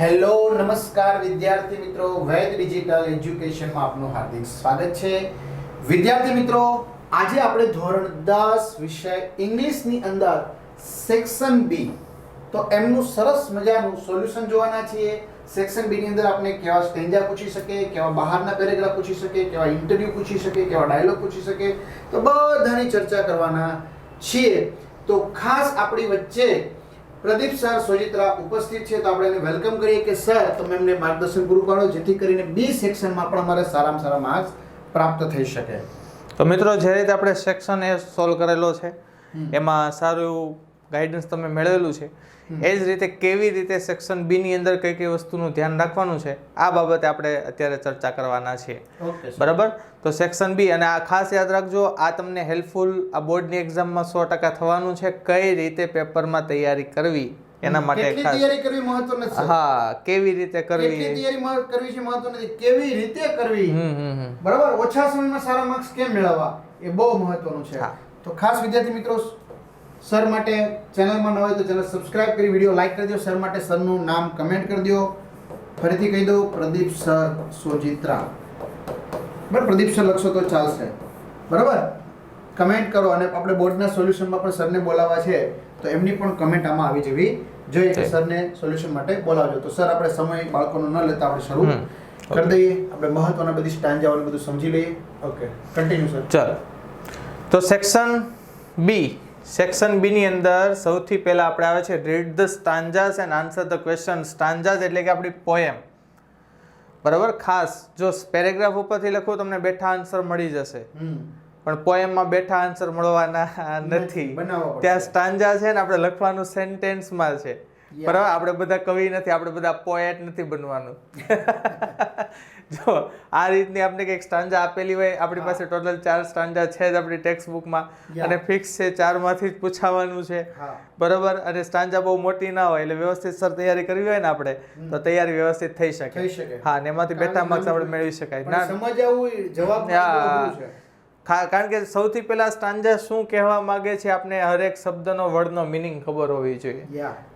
Hello, નમસ્કાર વિદ્યાર્થી મિત્રો. વૈદ ડિજિટલ એજ્યુકેશનમાં આપનું હાર્દિક સ્વાગત છે. વિદ્યાર્થી મિત્રો, આજે આપણે ધોરણ દસ વિષય ઇંગ્લિશની અંદર સેક્શન બી. તો એમનું સરસ મજાનું સોલ્યુશન જોવાના છીએ. સેક્શન બી ની અંદર આપણે કેવા સ્ટેન્જા પૂછી શકે, કેવા બહારના પેરેગ્રાફ પૂછી શકે, કેવા ઇન્ટરવ્યુ પૂછી શકે, કેવા ડાયલોગ પૂછી શકે. તો બધાની ચર્ચા કરવાના છીએ. તો ખાસ આપણી વચ્ચે પ્રદીપ સર સોજિત્રા ઉપસ્થિત છે તો આપણે એને વેલકમ કરીએ કે સર તમે એમને માર્ગદર્શન પૂરું પાડો જેથી કરીને બી સેક્શનમાં પણ અમારે સારામાં સારા માર્ક્સ પ્રાપ્ત થઈ શકે. તો મિત્રો જે રીતે આપણે સેક્શન એ સોલ્વ કરેલો છે એમાં સારું એવું ગાઈડન્સ તમે મેળવેલું છે. એ જ રીતે કેવી રીતે સેક્શન બી ની અંદર કઈ કઈ વસ્તુનું ધ્યાન રાખવાનું છે આ બાબતે આપણે અત્યારે ચર્ચા કરવાના છીએ બરાબર? તો સેક્શન બી અને આ ખાસ યાદ રાખજો આ તમને હેલ્પફુલ આ બોર્ડની એક્ઝામમાં સો ટકા થવાનું છે કઈ રીતે પેપરમાં તૈયારી કરવી એના માટે તૈયારી કરવી મહત્વ નથી હા કેવી રીતે કરવી? તૈયારી કરવી છે મહત્વ નથી કેવી રીતે કરવી? બરાબર? ઓછા સમયમાં સારા માર્ક્સ કેમ મેળવવા? એ બહુ મહત્વનું છે. તો ખાસ વિદ્યાર્થી મિત્રો સર માટે ચેનલમાં ન હોય તો ચેનલ સબસ્ક્રાઇબ કરી વીડિયો લાઈક કરી દો. સર માટે સરનું નામ કમેન્ટ કરી દો. ફરીથી કહી દો પ્રદીપ સર સોજિત્રા. બરાબર પ્રદીપ સર લખશો તો ચાલશે. બરાબર? કમેન્ટ કરો અને આપણે બોર્ડના સોલ્યુશનમાં પણ સરને બોલાવવા છે તો એમની પણ કમેન્ટ આમાં આવી જવી જોઈએ કે સરને સોલ્યુશન માટે બોલાવજો. તો સર આપણે સમય બાળકોનો ન લેતા આપણે શરૂ કરી દઈએ. આપણે મહત્વના બધી સ્ટાન્જાઓને બધું સમજી લઈએ. Okay continue sir. ચાલો. તો સેક્શન બી. સેક્શન બી ની અંદર સૌથી પહેલા આપણે આવે છે read the stanzas and answer the question stanzas એટલે કે આપણી પોએમ બરાબર? ખાસ જો પેરેગ્રાફ ઉપરથી લખો તમને બેઠા આન્સર મળી જશે. પણ પોએમમાં બેઠા આન્સર મળવાના નથી ત્યાં સ્ટાન્જા છે ને આપણે લખવાનું સેન્ટેન્સમાં છે. બરાબર? આપણે બધા કવિ નથી આપણે બધા પોએટ નથી બનવાનું. જો આ રીતની આપણે કંઈક સ્ટાન્જા આપેલી હોય આપણી પાસે ટોટલ ચાર સ્ટાન્જા છે જ આપણી ટેક્સ્ટ બુકમાં અને ફિક્સ છે ચારમાંથી જ પૂછાવાનું છે. બરાબર? અને સ્ટાન્જા બહુ મોટી ના હોય એટલે વ્યવસ્થિત સર તૈયારી કરવી હોય ને આપણે તો તૈયારી વ્યવસ્થિત થઈ શકે. હા ને એમાંથી બેઠા માર્ક્સ આપણે મેળવી શકાય. ના. સમજ આવું જવાબ હા. કારણ કે સૌથી પહેલા સ્ટાન્જા શું કહેવા માંગે છે આપણે હરેક શબ્દનો વર્ડનો મિનિંગ ખબર હોવી જોઈએ.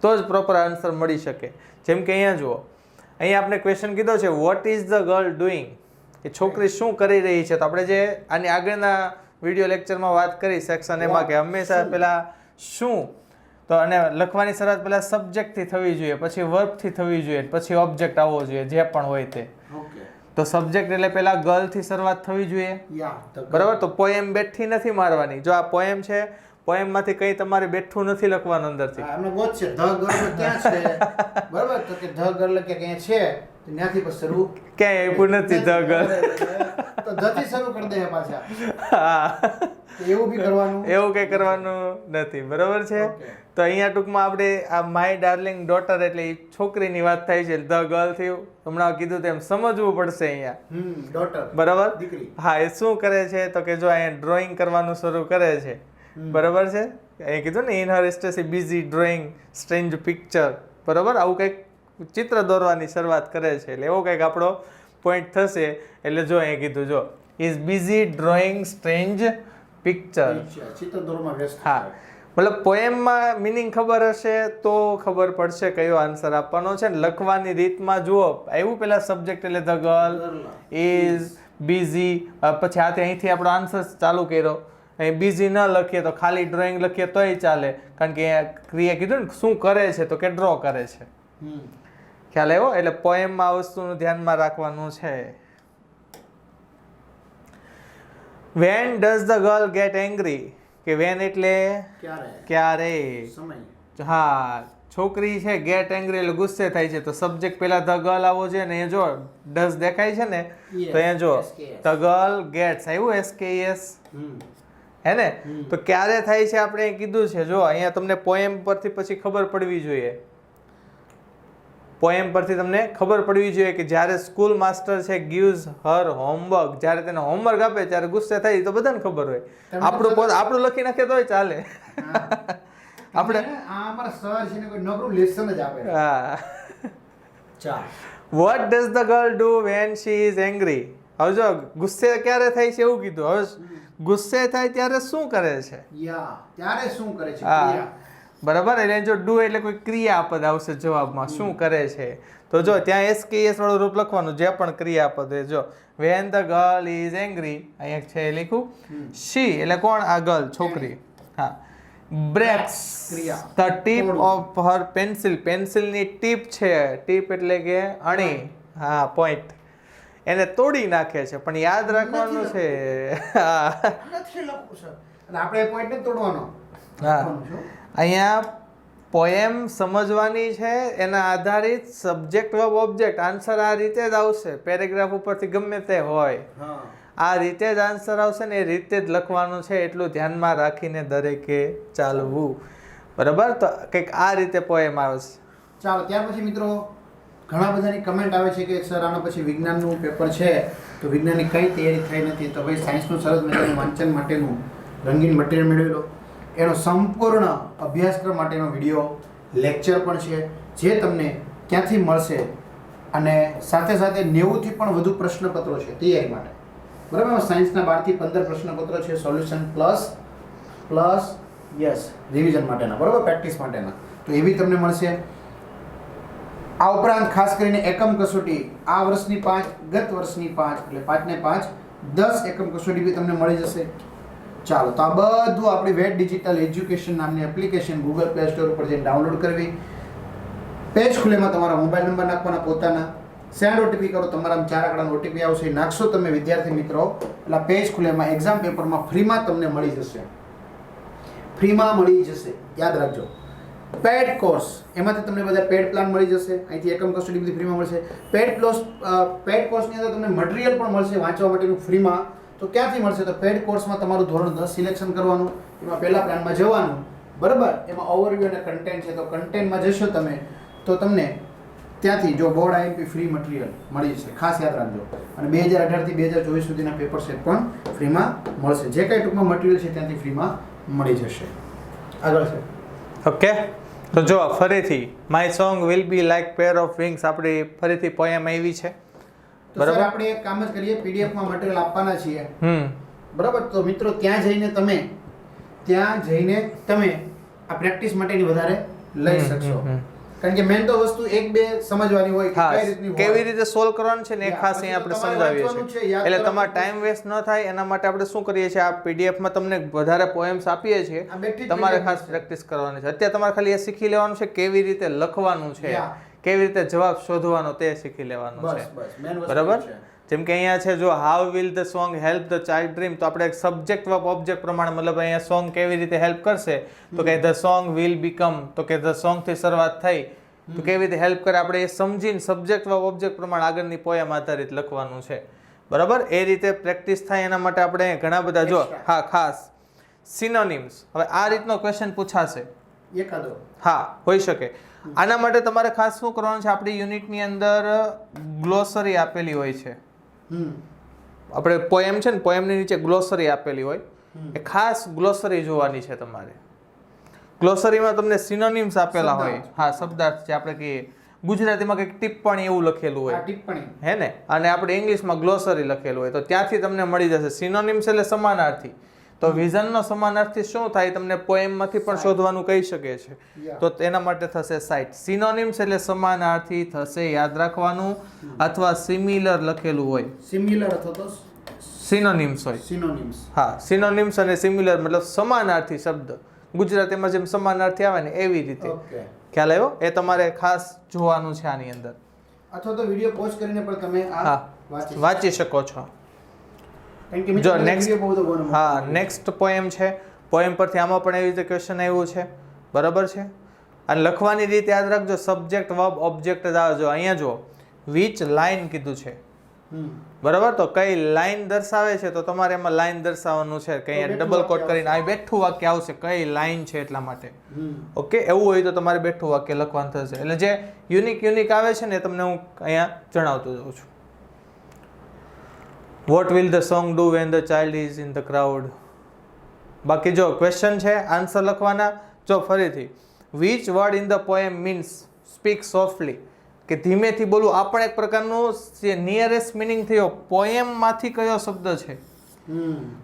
તો જ પ્રોપર આન્સર મળી શકે. જેમ કે અહીંયા જુઓ અહીંયા આપણે ક્વેશ્ચન કીધો છે what is the girl doing કે છોકરી શું કરી રહી છે? તો આપણે જે આની આગળના વીડિયો લેક્ચરમાં વાત કરી સેક્શન એમાં કે હંમેશા પહેલાં શું? તો અને લખવાની શરૂઆત પહેલાં સબ્જેક્ટથી થવી જોઈએ પછી વર્બથી થવી જોઈએ પછી ઓબ્જેક્ટ આવવો જોઈએ જે પણ હોય તે. તો સબ્જેક્ટ એટલે પહેલા ગર્લથી શરૂઆત થવી જોઈએ. બરાબર? તો પોએમ બેઠી નથી મારવાની. જો આ પોએમ છે પોએમમાંથી કંઈ તમારે બેઠું નથી લખવાનું અંદરથી. એમને ગોત છે. ધ ગર્લ ક્યાં છે? બરાબર? તો કે ધ ગર્લ કે ક્યાં છે? ત્યાંથી પછી શરૂ. ક્યાંય એવું નથી ધ ગર્લ. તો ધ થી શરૂ કરી દે પાછા. હા. એવું બી કરવાનું? એવું કંઈ કરવાનું નથી. બરાબર છે? તો અહીંયા ટૂંકમાં આપણે આ માય ડાર્લિંગ ડોટર એટલે છોકરીની વાત થાય છે. ધ ગર્લ થયું હમણાં કીધું તેમ સમજવું પડશે અહીંયા. ડોટર બરાબર? હા એ શું કરે છે? તો કે જો અહીંયા ડ્રોઈંગ કરવાનું શરૂ કરે છે. બરાબર છે? એ કીધું ને in her સ્ટેસી busy drawing strange picture બરાબર? આવું કંઈક ચિત્ર દોરવાની શરૂઆત કરે છે. એટલે એવો કંઈક આપણો પોઈન્ટ થશે. એટલે જો અહીંયા કીધું જો is busy drawing strange picture ચિત્ર દોરવામાં વ્યસ્ત હા. મતલબ પોએમમાં મિનિંગ ખબર હશે તો ખબર પડશે કયો આન્સર આપવાનો છે. ને લખવાની રીતમાં જુઓ. આવ્યું પેલા સબ્જેક્ટ એટલે ધ ગર્લ. ઇઝ બિઝી પછી આથી અહીંથી આપણો આન્સર ચાલુ કર્યો. અહીં બીઝી ન લખીએ તો ખાલી ડ્રોઈંગ લખીએ તોય ચાલે. કારણ કે ક્રિયા કીધું ને શું કરે છે તો કે ડ્રો કરે છે. ખ્યાલ આવ્યો? એટલે પોએમમાં આ વસ્તુનું ધ્યાનમાં રાખવાનું છે. When does the girl get angry કે વેન એટલે ક્યારે? હા છોકરી છે ગેટ એંગ્રી એટલે ગુસ્સે થાય છે. તો સબ્જેક્ટ પહેલા ધ ગર્લ આવો છે ને એ જો ડઝ દેખાય છે ને તો એ જો ધ ગર્લ ગેટ્સ આવ્યું એસ કે એસ હે ને તો ક્યારે થાય છે આપણે કીધું છે? જો અહીંયા તમને પોએમ પરથી પછી ખબર પડવી જોઈએ. પોએમ પરથી તમને ખબર પડવી જોઈએ કે જ્યારે સ્કૂલ માસ્ટર છે ગીવ્સ હર હોમવર્ક જ્યારે તેને હોમવર્ક આપે ત્યારે ગુસ્સે થાય તો બધાને ખબર હોય. આપણું આપણું લખી નાખે તોય ચાલે. આપણે- આ અમારા સર છે ને કોઈ નબળું લેસન જ આપે હા. ચાલ. What does the girl do when she is angry હવે જો ગુસ્સે ક્યારે થાય છે એવું કીધું. હવે ગુસ્સે થાય ત્યારે શું કરે છે? ત્યારે શું કરે છે? હા. બરાબર? એટલે જો ડુ એટલે કોઈ ક્રિયાપદ આવશે જવાબમાં શું કરે છે? તો જો ત્યાં એસ કે એસ વાળું રૂપ લખવાનું જે પણ ક્રિયાપદ હોય જો. When the girl is angry અહીંયા છે એ લખ્યું. શી એટલે કોણ? આ ગર્લ છોકરી. હા. Breaks the tip of her pencil પેન્સિલની tip છે. ટીપ એટલે કે અણી. હા. પોઈન્ટ એને તોડી નાખે છે પણ યાદ રાખવાનું છે. નથી લખવું સર. આપણે પોઈન્ટ તોડવાનો હા. અહીંયા પોએમ સમજવાની છે એના આધારિત સબ્જેક્ટ વર્બ ઓબ્જેક્ટ આન્સર આ રીતે જ આવશે. પેરેગ્રાફ ઉપરથી ગમે તે હોય. આ રીતે જ આન્સર આવશે ને એ રીતે જ લખવાનું છે એટલું ધ્યાનમાં રાખીને દરેકે ચાલવું. બરાબર? તો કંઈક આ રીતે પોએમ આવશે ચાલો ત્યાર પછી મિત્રો ઘણા બધાની કમેન્ટ આવે છે કે, સર, આના પછી વિજ્ઞાનનું પેપર છે, તો વિજ્ઞાનની કઈ તૈયારી થઈ નથી? તો ભાઈ સાયન્સનું સરસ મજાનું વાંચન માટેનું રંગીન મટીરિયલ મેળવી લો. એનો સંપૂર્ણ અભ્યાસક્રમ માટેનો વીડિયો લેક્ચર પણ છે, જે તમને ક્યાંથી મળશે? અને સાથે સાથે નેવુંથી પણ વધુ પ્રશ્નપત્રો છે, તૈયારી માટે. બરાબર? સાયન્સના બારથી પંદર પ્રશ્નપત્રો છે solution plus plus yes revision માટેના. બરાબર? પ્રેક્ટિસ માટેના. તો એ બી તમને મળશે. આ ઉપરાંત ખાસ કરીને એકમ કસોટી આ વર્ષની પાંચ, ગત વર્ષની પાંચ, એટલે પાંચને પાંચ, દસ એકમ કસોટી બી તમને મળી જશે. ચાલો, તો આ બધું આપણી વેટ ડિજિટલ એજ્યુકેશન નામની એપ્લિકેશન ગૂગલ પ્લે સ્ટોર ઉપર જઈને ડાઉનલોડ કરવી. પેજ ખુલેમાં તમારા મોબાઈલ નંબર નાખવાના પોતાના. સેન્ડ ઓટીપી કરો તમારા ચાર આંકડાનો ઓટીપી આવશે. નાખશો તમે, વિદ્યાર્થી મિત્રો. એટલે પેજ ખુલેમાં એક્ઝામ પેપરમાં ફ્રીમાં તમને મળી જશે. ફ્રીમાં મળી જશે. યાદ રાખજો. પેડ કોર્સ એમાંથી તમને બધા પેડ પ્લાન મળી જશે. અહીંથી એકમ કસ્ટડી બધી ફ્રીમાં મળશે. પેડ પ્લસ પેડ કોર્સની અંદર તમને મટીરિયલ પણ મળશે વાંચવા માટેનું ફ્રીમાં તો ક્યાંથી મળશે? તો પેડ કોર્સમાં તમારું ધોરણ દસ સિલેક્શન કરવાનું, એમાં પહેલા પ્લાનમાં જવાનું. બરાબર? એમાં ઓવરવ્યૂ અને કન્ટેન્ટ છે. તો કન્ટેન્ટમાં જશો તમે, તો તમને ત્યાંથી જો બોર્ડ આઈએમપી ફ્રી મટીરિયલ મળી જશે. ખાસ યાદ રાખજો. અને બે હજાર અઢારથી બે હજાર ચોવીસ સુધીના પેપર સેટ પણ ફ્રીમાં મળશે. જે કાંઈ ટૂંકમાં મટીરિયલ છે ત્યાંથી ફ્રીમાં મળી જશે. આગળ છે. ઓકે તો જો ફરીથી my song will be like pair of wings આપણી ફરીથી પોએમ આવી છે. બરાબર. આપણે એક કામ જ કરીએ પીડીએફમાં મટીરિયલ આપવાના છીએ. હમ. બરાબર? તો મિત્રો ત્યાં જઈને તમે ત્યાં જઈને તમે આ પ્રેક્ટિસ માટેની વધારે લઈ શકશો. કારણ કે મેન તો વસ્તુ એક બે સમજવાની હોય કે કઈ રીતની કેવી રીતે સોલ્વ કરવાનું છે ને એ ખાસ અહીંયા આપણે સમજાવીએ છીએ. એટલે તમારો ટાઈમ વેસ્ટ ન થાય એના માટે આપણે શું કરીએ છીએ? આ પીડીએફમાં તમને વધારે પોએમ્સ આપીએ છીએ. તમારે ખાસ પ્રેક્ટિસ કરવાની છે. અત્યારે તમારે ખાલી એ શીખી લેવાનું છે કેવી રીતે લખવાનું છે. કેવી રીતે જવાબ શોધવાનો તે શીખી લેવાનું છે. બરાબર. જેમ કે અહીંયા છે જો how will the song help the child dream તો આપણે એક સબ્જેક્ટ વર્બ ઓબ્જેક્ટ પ્રમાણે મતલબ અહીંયા સોંગ કેવી રીતે હેલ્પ કરશે? તો કે ધ સોંગ વિલ બીકમ તો કે ધ સોંગથી શરૂઆત થઈ. તો કેવી રીતે હેલ્પ કરે? આપણે એ સમજીને સબ્જેક્ટ વર્બ ઓબ્જેક્ટ પ્રમાણે આગળની પોયમ આધારિત લખવાનું છે. બરાબર? એ રીતે પ્રેક્ટિસ થાય એના માટે આપણે ઘણા બધા જો હા ખાસ. સિનોનિમ્સ હવે આ રીતનો ક્વેશ્ચન પૂછાશે. એકાદો. હા હોઈ શકે. આના માટે તમારે ખાસ શું કરવાનું છે? આપણી યુનિટની અંદર ગ્લોસરી આપેલી હોય છે. આપણે પોએમ છે ને પોએમની નીચે ગ્લોસરી આપેલી હોય. એ ખાસ ગ્લોસરી જોવાની છે તમારે. ગ્લોસરીમાં તમને સિનોનિમ્સ આપેલા હોય. હા શબ્દાર્થ છે. આપણે કહીએ ગુજરાતીમાં કંઈક ટિપ્પણી એવું લખેલું હોય. ટિપ્પણી. હે ને? અને આપણે ઇંગ્લિશમાં ગ્લોસરી લખેલું હોય. તો ત્યાંથી તમને મળી જશે. સિનોનિમ્સ એટલે સમાનાર્થી. તો વિઝનનો સમાનાર્થી શું થાય તમને પોએમમાંથી પણ શોધવાનું કહી શકે છે. તો તેના માટે થશે સાઇટ સિનોનિમ્સ એટલે સમાનાર્થી થશે યાદ રાખવાનું અથવા સિમિલર લખેલું હોય. સિમિલર અથવા તો સિનોનિમ્સ હોય. સિનોનિમ્સ હા સિનોનિમ્સ અને સિમિલર મતલબ સમાનાર્થી શબ્દ. ગુજરાતીમાં જેમ સમાનાર્થી આવે ને એવી રીતે. ખ્યાલ આવ્યો? એ તમારે ખાસ જોવાનું છે આની અંદર. અથવા તો વીડિયો પોઝ કરીને પણ તમે આ વાંચી શકો. છો. જો ગમે. હા નેક્સ્ટ પોએમ છે. પોએમ પરથી આમાં પણ એવી રીતે ક્વેશ્ચન આવ્યું છે. બરાબર છે? અને લખવાની રીત યાદ રાખજો સબ્જેક્ટ વર્બ ઓબ્જેક્ટ જ આવે. જો અહીંયા જો વિચ લાઇન કીધું છે? બરાબર? તો કઈ લાઇન દર્શાવે છે? તો તમારે એમાં લાઇન દર્શાવવાનું છે. કે અહીંયા ડબલ કોટ કરીને આ બેઠું વાક્ય આવશે. કઈ લાઇન છે એટલા માટે? ઓકે? એવું હોય તો તમારે બેઠું વાક્ય લખવાનું થશે. એટલે જે યુનિક યુનિક આવે છે ને તમને હું અહીંયા જણાવતો જાઉં છું. What will the song do when the child is in the crowd બાકી જો ક્વેશ્ચન છે આન્સર લખવાના જો ફરીથી which word in the poem means speak softly કે ધીમેથી બોલવું આ પણ એક પ્રકારનું નિયરેસ્ટ મિનિંગ થયો પોએમમાંથી કયો શબ્દ છે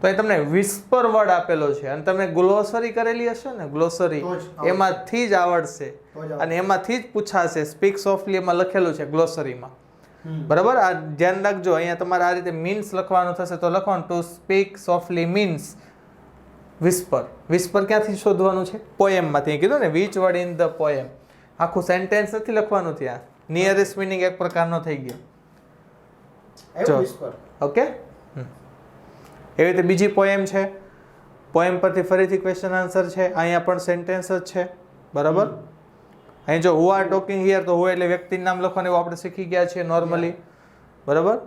તો એ તમને વિસ્પર વર્ડ આપેલો છે અને તમે ગ્લોસરી કરેલી હશે ને ગ્લોસરી. એમાંથી જ આવડશે. અને એમાંથી જ પૂછાશે સ્પીક સોફ્ટલી એમાં લખેલું છે ગ્લોસરીમાં. બરાબર? આ ધ્યાન રાખજો. અહીંયા તમારે આ રીતે મીન્સ લખવાનું થશે તો લખવાનું. To speak softly means whisper whisper ક્યાંથી શોધવાનું છે? પોએમમાંથી. કીધું ને which word in the poem આખું સેન્ટેન્સ નથી લખવાનું ત્યાં. નિયરેસ્ટ મિનિંગ એક પ્રકારનો થઈ ગયો. ઓકે એવી રીતે બીજી પોએમ છે. પોએમ પરથી ફરીથી ક્વેશ્ચન આન્સર છે. અહીંયા પણ સેન્ટેન્સ જ છે. બરાબર? અહીં જો હુ આર ટોકિંગ હિયર તો હુ એટલે વ્યક્તિનું નામ લખવાનું એવું આપણે શીખી ગયા છીએ નોર્મલી બરાબર?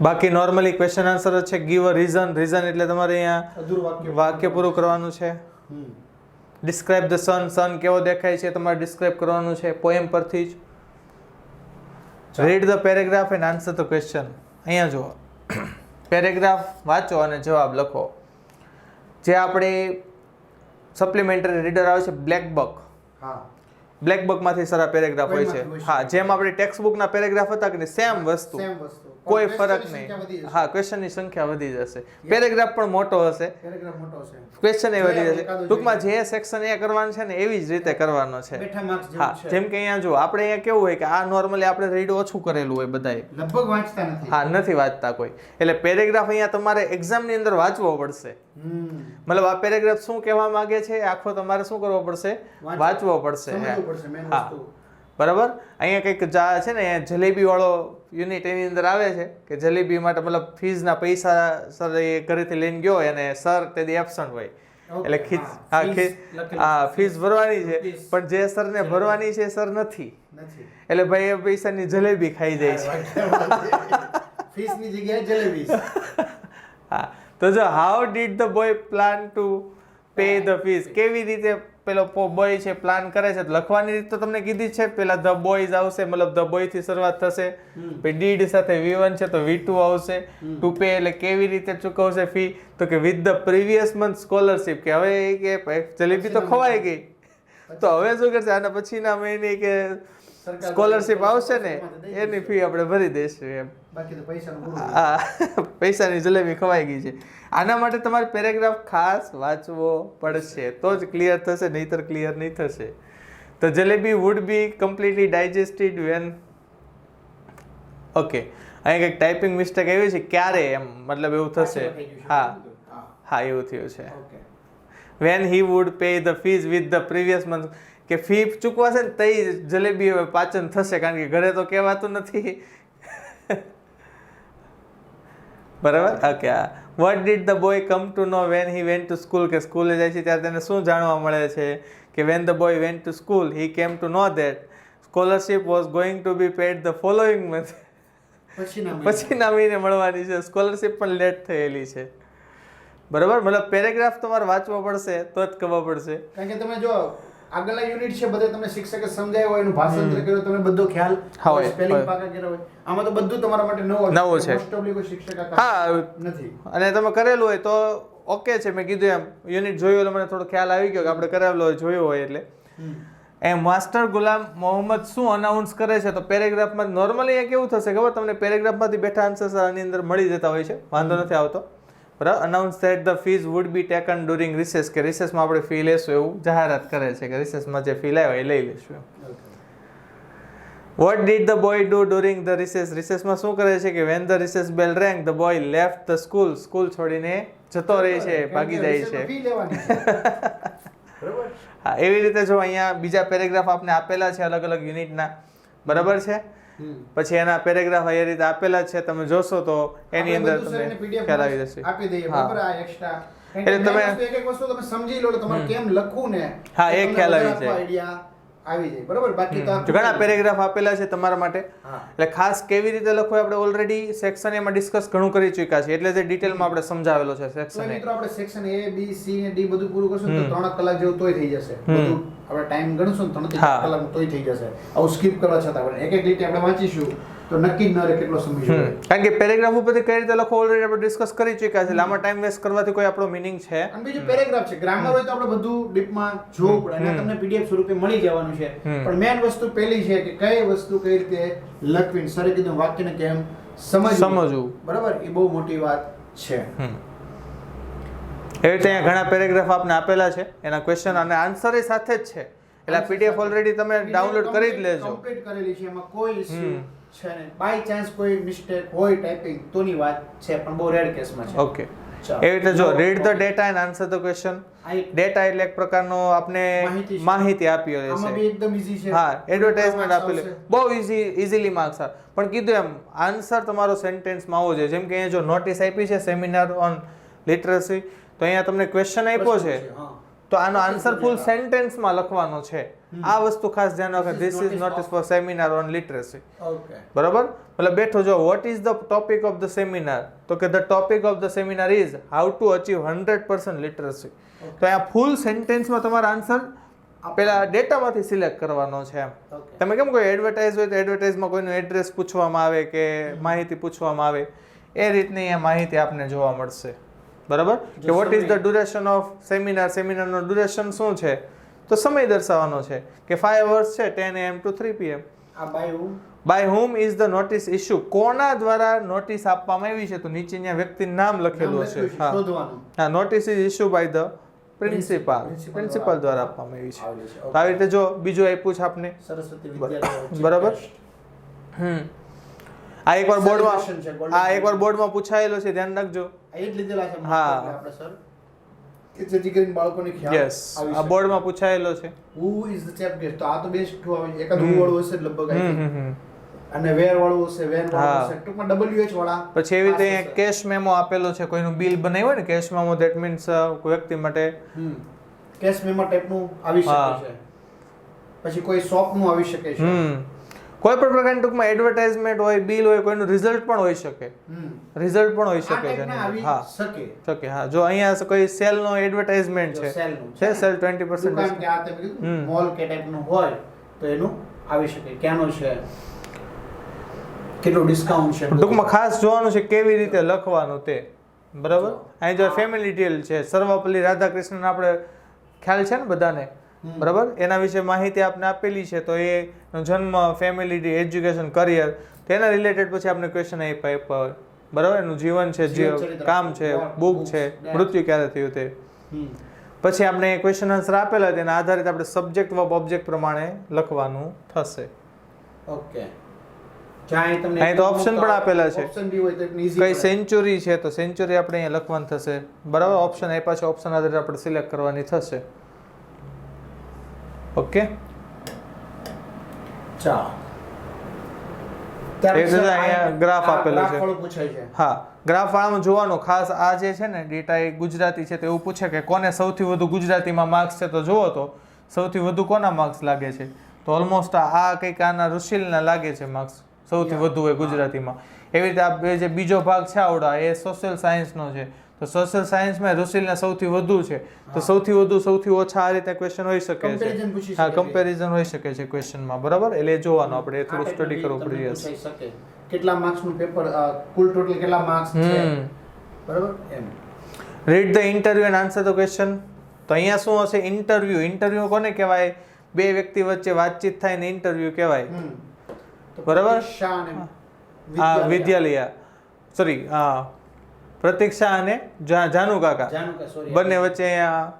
બાકી નોર્મલી ક્વેશ્ચન આન્સર જ છે ગીવ અ રીઝન રીઝન એટલે તમારે અહીંયા વાક્ય વાક્ય પૂરું કરવાનું છે. ડિસ્ક્રાઇબ ધ સન સન કેવો દેખાય છે તમારે ડિસ્ક્રાઇબ કરવાનું છે પોએમ પરથી જ. Read the paragraph and answer the question અહીંયા જુઓ. પેરેગ્રાફ વાંચો અને જવાબ લખો. જે આપણે સપ્લિમેન્ટરી રીડર આવે છે બ્લેક બક હા. બ્લેક બકમાંથી સારા પેરેગ્રાફ હોય છે. હા જેમ આપણે ટેક્સ્ટ બુકના પેરેગ્રાફ હતા કે સેમ વસ્તુ. સેમ વસ્તુ. કોઈ ફરક નહીં. હા ક્વેશ્ચનની સંખ્યા વધી જશે. પેરેગ્રાફ પણ મોટો હશે. મોટો ક્વેશ્ચન એ વધી જશે. ટૂંકમાં જે સેક્શન એ કરવાનું છે ને એવી જ રીતે કરવાનો છે. હા જેમ કે અહીંયા જો આપણે અહીંયા કેવું હોય કે આ નોર્મલી આપણે રીડ ઓછું કરેલું હોય બધાએ. લગભગ વાંચતા નથી. હા નથી વાંચતા કોઈ. એટલે પેરેગ્રાફ અહીંયા તમારે એક્ઝામની અંદર વાંચવો પડશે. મતલબ આ પેરેગ્રાફ શું કહેવા માંગે છે? આખો તમારે શું કરવો પડશે? વાંચવો. પડશે હા. બરાબર? અહીંયા કંઈક જા છે ને અહીંયા જલેબી યુનિટ એની અંદર આવે છે કે જલેબી માટે મતલબ ફીઝના પૈસા સર એ ઘરેથી લઈને ગયો હોય અને સર તે એબસન્ટ હોય. એટલે ખીચ હા, હા fees ખી- લખેલું. હા ફીઝ ફીસ ભરવાની છે. પણ જે સરને ભરવાની છે સર નથી. નથી. એટલે ભાઈ એ પૈસાની જલેબી ખાઈ જાય છે. ફીસની જગ્યાએ જલેબી હા તો જો how did the boy plan to pay the fees કેવી રીતે પેલો બોય છે પ્લાન કરે છે. તો લખવાની રીત તો તમને કીધી છે. પેલા ધ બોયઝ આવશે મતલબ ધ બોયથી શરૂઆત થશે. પછી ડીડ સાથે વી વન છે તો વી ટુ આવશે. ટુ પે એટલે કેવી રીતે ચૂકવશે ફી તો કે with the previous month scholarship કે હવે કે જલેબી તો ખવાઈ ગઈ. તો હવે શું કરશે? આના પછીના મહિને કે સ્કોલરશીપ આવશે ને એની ફી આપણે ભરી દઈશું એમ. પૈસાનું જલેબી ખવાઈ ગઈ છે. આના માટે તમારે પેરેગ્રાફ ખાસ વાંચવો પડશે. તો જ ક્લિયર થશે નહીતર ક્લિયર નહીં થશે. તો jalebi would be completely digested when okay અહીં કંઈક ટાઈપિંગ મિસ્ટેક આવી છે. ક્યારે એમ? મતલબ એવું થશે. હા. હા. એવું થયું છે. When he would pay the fees with the previous month કે ફી ચૂકવાશે ને તઈ જલેબી હવે પાચન થશે. કારણ કે ઘરે તો કહેવાતું નથી. બરાબર? ઓકે આ what did the boy come to know when he went to school કે સ્કૂલે જાય છે ત્યારે તેને શું જાણવા મળે છે? કે when the boy went to school he came to know that scholarship was going to be paid the following month. પછીના મહિને. મળવાની છે. સ્કોલરશિપ પણ લેટ થયેલી છે. બરાબર? મતલબ પેરેગ્રાફ તમારે વાંચવો પડશે તો જ ખબર પડશે. કારણ કે તમે જો આગળના યુનિટ છે બધે તમને શિક્ષકે સમજાય હોય એનું ભાષાંતર કર્યું તમને બધો ખ્યાલ હોય, સ્પેલિંગ પાકા કર્યા હોય. આમાં તો બધું તમારા માટે નવું. નવું છે. મોસ્ટ ઓફલી કોઈ શિક્ષક હા નથી. અને તમે કરેલું હોય તો ઓકે છે. મેં કીધું એમ યુનિટ જોયું એટલે મને થોડો ખ્યાલ આવી ગયો કે આપણે કરેલો હોય જોયું હોય એટલે. એમ માસ્ટર ગુલામ મોહમ્મદ શું અનાઉન્સ કરે છે? તો પેરેગ્રાફમાં નોર્મલી એ કેવું થશે ખબર? તમને પેરેગ્રાફમાંથી બેઠા આન્સર્સ આની અંદર મળી જતા હોય છે. વાંધો નથી આવતો. બરાબર? Announce that the fees would be taken during recess કે રિસેસમાં આપણે ફી લેશું એવું જાહેરાત કરે છે કે રિસેસમાં જે ફી લાવ્યો એ લઈ લેશું what did the boy do during the recess રિસેસમાં શું કરે છે કે when the recess bell rang the boy left the school school છોડીને જતો રહે છે ભાગી જાય છે. હા એવી રીતે જો અહીંયા બીજા પેરેગ્રાફ આપને આપેલા છે અલગ અલગ યુનિટના બરાબર છે. પછી એના પેરેગ્રાફ એ રીતે આપેલા છે તમે જોશો તો એની અંદર તમને ખ્યાલ આવી જશે. આપી દઈએ બરાબર આ એક્સ્ટ્રા એટલે તમે- એક એક વસ્તુ તમે સમજી લો તમારે કેમ લખવું ને? હા, એ ખ્યાલ આવી જાય. આવી જાય. બરોબર? બાકી તો ઘણા પેરેગ્રાફ આપેલા છે તમારા માટે. એટલે ખાસ કેવી રીતે લખવું આપણે ઓલરેડી સેક્શન એમાં ડિસ્કસ ઘણું કરી ચૂક્યા છે. એટલે જે ડિટેલમાં આપણે સમજાવેલો છે સેક્શન મિત્રો આપણે સેક્શન એ બી સી ને ડી બધું પૂરું કરશું તો ત્રણ કલાક જેવું તોય થઈ જશે. બધું આપણે ટાઈમ ગણશું ત્રણ કલાક તોય થઈ જશે. આવું સ્કીપ કરવા છતાં પણ એક એક લીટી આપણે વાંચીશું. તો નક્કી ન રહે કેટલો સમય કારણ કે પેરેગ્રાફ ઉપરથી કઈ રીતે લખો ઓલરેડી આપણે ડિસ્કસ કરી ચૂક્યા છે. લાંબા ટાઈમ વેસ્ટ કરવાથી કોઈ આપણો મિનિંગ છે. અને બીજું પેરેગ્રાફ છે. ગ્રામર હોય તો આપણે બધું ડીપમાં જોવું પડે. અને તમને પીડીએફ સ્વરૂપે મળી જવાનું છે. પણ મેન વસ્તુ પહેલી છે કે કઈ વસ્તુ કઈ રીતે લખવી સરે કીધું વાક્યને કેમ સમજવું. સમજવું. બરાબર? એ બહુ મોટી વાત છે. એ એવી રીતે અહીંયા ઘણા પેરેગ્રાફ આપને આપેલા છે. એના ક્વેશ્ચન અને આન્સર એ સાથે જ છે. એટલે પીડીએફ ઓલરેડી તમે ડાઉનલોડ કરી જ લેજો. કમ્પ્લીટ કરેલી છે. એમાં કોઈ ઇશ્યુ. છે ને બાય ચાન્સ કોઈ મિસ્ટેક હોય ટાઈપિંગ તોની વાત છે પણ બહુ રેર કેસમાં છે. ઓકે એવી રીતે જો read the data and answer the question data એટલે એક પ્રકારનો આપને માહિતી આપી હોય છે. એકદમ ઈઝી છે. હા એડવર્ટાઇઝમેન્ટ આપી આપેલું. બહુ ઈઝી ઇઝીલી માર્ક્સ પણ કીધું એમ આન્સર તમારો સેન્ટેન્સમાં આવવો જોઈએ. જેમ કે અહીંયા જો નોટિસ આપી છે સેમિનાર ઓન લિટરસી તો અહીંયા તમને ક્વેશ્ચન આપ્યો છે હા. તો આનો આન્સર ફૂલ સેન્ટેન્સમાં લખવાનો છે. આ વસ્તુ ખાસ ધ્યાન રાખો. This is notice for seminar on literacy okay બરાબર? મતલબ બેઠો જો what is the topic of the seminar તો કે the topic of the seminar is how to achieve hundred percent literacy તો અહીંયા ફૂલ સેન્ટેન્સમાં તમારો આન્સર પેલા ડેટામાંથી સિલેક્ટ કરવાનો છે એમ. તમે કેમ કોઈ એડવર્ટાઇઝ હોય તો એડવર્ટાઇઝમાં કોઈનું એડ્રેસ પૂછવામાં આવે કે માહિતી પૂછવામાં આવે એ રીતની અહીંયા માહિતી આપને જોવા મળશે. બરાબર? કે what is the duration of seminar સેમિનારનો duration શું છે? તો સમય દર્શાવવાનો છે. કે ફાઈવ અવર્સ છે ten AM two three PM આ by whom is the notice issue કોના દ્વારા નોટિસ આપવામાં આવી છે? તો નીચે ત્યાં વ્યક્તિનું નામ લખેલું છે, હા. Notice is issue by the principal principal દ્વારા આપવામાં આવી છે. તો આવી રીતે જો બીજું આપ્યું છે આપને. સરસ્વતી વિદ્યાલય બરાબર. હમ. આ એકવાર બોર્ડમાં આ એકવાર બોર્ડમાં પૂછાયેલો છે ધ્યાન રાખજો. એ જ લીધેલા છે હા. આપણે સર કે જેથી કરીને બાળકોને ખ્યાલ યસ આ બોર્ડમાં પૂછાયેલો છે હુ chap guest? તો આ તો બેસ્ટ આવે એકાદ હમ. વાળો હશે લગભગ અને વેર વાળો હશે હા. હશે ટૂંકમાં WH વાળા પછી એવી રીતે. કેશ મેમો આપેલો છે કોઈનું બિલ બનાવ્યું હોય ને કેશ મેમો ધેટ મીન્સ કોઈ વ્યક્તિ માટે કેશ મેમો ટાઈપનું આવી હા. શકે છે પછી કોઈ શોપનું આવી શકે છે કોઈ પણ પ્રકારની ટૂંકમાં એડવર્ટાઇઝમેન્ટ હોય બિલ હોય કોઈનું રિઝલ્ટ પણ હોઈ શકે. રિઝલ્ટ પણ હોઈ શકે છે. હા. શકે. હા. જો અહીંયા કોઈ સેલનો એડવર્ટાઇઝમેન્ટ છે. છે સેલ ટ્વેન્ટી દુકાન કે આ તે મોલ કે ટાઈપનું હોય તો એનું આવી શકે. ક્યાંનું છે? કેટલું ડિસ્કાઉન્ટ છે? ટૂંકમાં ખાસ જોવાનું છે કેવી રીતે લખવાનું તે. બરાબર? અહીં જો ફેમિલી ડિટેલ છે. સર્વપલ્લી રાધાકૃષ્ણન આપણે ખ્યાલ છે ને બધાને. બરાબર? એના વિશે માહિતી આપને આપેલી છે તો એ જન્મ ફેમિલી એજ્યુકેશન કરિયર તેના રિલેટેડ પછી આપણે ક્વેશ્ચન આપ્યા આપ્યા હોય બરાબર? એનું જીવન છે જે કામ છે બુક છે મૃત્યુ ક્યારે થયું તે? પછી આપણે ક્વેશ્ચન આન્સર આપેલા તેના આધારિત આપણે સબ્જેક્ટ વર્બ ઓબ્જેક્ટ પ્રમાણે લખવાનું થશે. ઓકે. અહીં તો ઓપ્શન પણ આપેલા છે. કઈ સેન્ચુરી છે તો સેન્ચુરી આપણે અહીંયા લખવાનું થશે. બરાબર? ઓપ્શન આપ્યા છે ઓપ્શન આધારે આપણે સિલેક્ટ કરવાની થશે. ઓકે? આ આપેલું છે. હા ગ્રાફ વાળામાં જોવાનું ખાસ આ જે છે ને ડેટા એ ગુજરાતી છે તો એવું પૂછે કે કોને સૌથી વધુ ગુજરાતીમાં માર્ક્સ છે તો જુઓ તો સૌથી વધુ કોના માર્ક્સ લાગે છે? તો ઓલમોસ્ટ આ કંઈક આના ઋષિલના લાગે છે માર્ક્સ સૌથી વધુ હોય ગુજરાતીમાં. એવી રીતે આ જે બીજો ભાગ છે આવડા એ સોશિયલ સાયન્સનો છે. તો સોશિયલ સાયન્સમાં રુસિલના સૌથી વધુ છે. તો સૌથી વધુ સૌથી ઓછા આ રીતે ક્વેશ્ચન હોઈ શકે છે. હા કમ્પેરિઝન હોઈ શકે છે ક્વેશ્ચનમાં બરાબર? એટલે જોવાનું આપણે એ થોડું સ્ટડી કરવું પડી શકે. કેટલા માર્ક્સનું પેપર કુલ ટોટલ કેટલા માર્ક્સ છે? બરાબર? એમ. Read the interview and answer the question તો અહીંયા શું હશે? ઇન્ટરવ્યુ ઇન્ટરવ્યુ કોને કહેવાય? બે વ્યક્તિ વચ્ચે વાતચીત થાય ને ઇન્ટરવ્યુ કહેવાય. બરાબર? હા વિદ્યાલયા. સોરી હા. પ્રતીક્ષા અને જાનુ કાકા. બંને વચ્ચે અહીંયા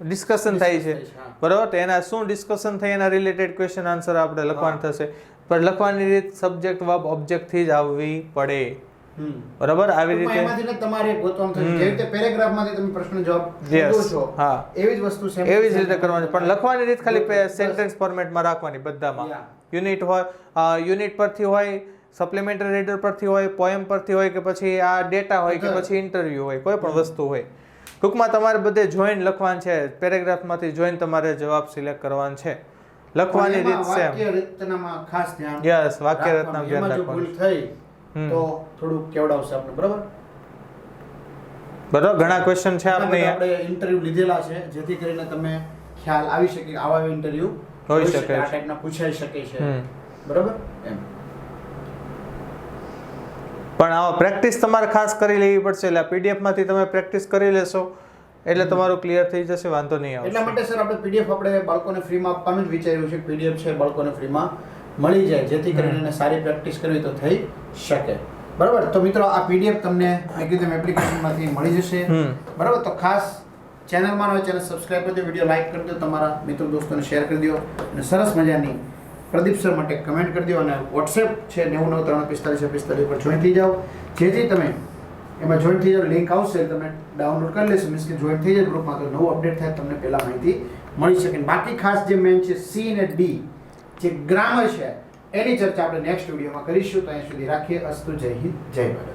ડિસ્કશન થાય છે. બરાબર? તો એના શું ડિસ્કશન થાય એના રિલેટેડ ક્વેશ્ચન આન્સર આપણે લખવાનું થશે. પણ લખવાની રીત સબ્જેક્ટ વર્બ ઓબ્જેક્ટથી જ આવવી પડે. બરાબર? આવી રીતે તમારે ગોતવાનું થશે. રીતે પેરેગ્રાફ તમે પ્રશ્ન જવાબ Yes. છો હા. એવી જ વસ્તુ એવી જ રીતે કરવાની. પણ લખવાની રીત ખાલી. સેન્ટેન્સ ફોર્મેટમાં રાખવાની બધામાં. યુનિટ હોય યુનિટ પરથી હોય સપ્લિમેન્ટરી રીડર પરથી હોય પોએમ પરથી હોય કે પછી આ ડેટા હોય કે પછી ઇન્ટરવ્યુ હોય કોઈ પણ વસ્તુ હોય. ટૂંકમાં તમારે બધે જોઈન લખવાનું છે. પેરેગ્રાફમાંથી જોઈન તમારે જવાબ સિલેક્ટ કરવાનો છે. લખવાની રીત છે વાક્ય રચનામાં ખાસ ધ્યાન યસ વાક્ય રચના ધ્યાન રાખવાનું. થઈ. તો થોડુંક કેવડાવશે આપણે બરાબર? બરાબર ઘણા ક્વેશ્ચન છે આપણે આપણે ઇન્ટરવ્યુ લીધેલા છે જેથી કરીને તમે ખ્યાલ આવી શકે આવા ઇન્ટરવ્યુ હોઈ શકે આ ટાઈપના પૂછાઈ શકે છે. બરાબર એમ પણ આવા પ્રેક્ટિસ તમારે ખાસ કરી લેવી પડશે. એટલે આ પીડીએફમાંથી તમે પ્રેક્ટિસ કરી લેશો. એટલે તમારું ક્લિયર થઈ જશે વાંધો નહીં આવે એટલા માટે સર આપણે પીડીએફ આપણે બાળકોને ફ્રીમાં આપવાનું જ વિચાર્યું છે. પીડીએફ છે બાળકોને ફ્રીમાં મળી જાય. જેથી કરીને એને સારી પ્રેક્ટિસ કરવી તો થઈ શકે. બરાબર? તો મિત્રો આ પીડીએફ તમને મેં કીધું એપ્લિકેશનમાંથી મળી જશે. બરાબર? તો ખાસ ચેનલમાં હોય ચેનલ સબસ્ક્રાઈબ કરી દો વીડિયો લાઇક કરી દો તમારા મિત્રો દોસ્તોને શેર કરી દો. અને સરસ મજાની પ્રદીપ સર માટે કમેન્ટ કરી દો અને વોટ્સએપ છે નેવું નવ ત્રણ પિસ્તાલીસ પિસ્તાલીસ પર જોઈન થઈ જાઓ. જેથી તમે એમાં જોઈન થઈ જાઓ લિંક આવશે, તમે ડાઉનલોડ કરી લેશો. મીન્સ કે જોઈન થઈ જાય ગ્રુપમાં તો નવું અપડેટ થાય, તમને પહેલાં માહિતી મળી શકે. બાકી ખાસ જે મેન છે સી અને ડી જે ગ્રામર છે, એની ચર્ચા આપણે નેક્સ્ટ વિડીયોમાં કરીશું. તો અહીં સુધી રાખીએ. અસ્તુ જય હિન્દ, જય ભારત.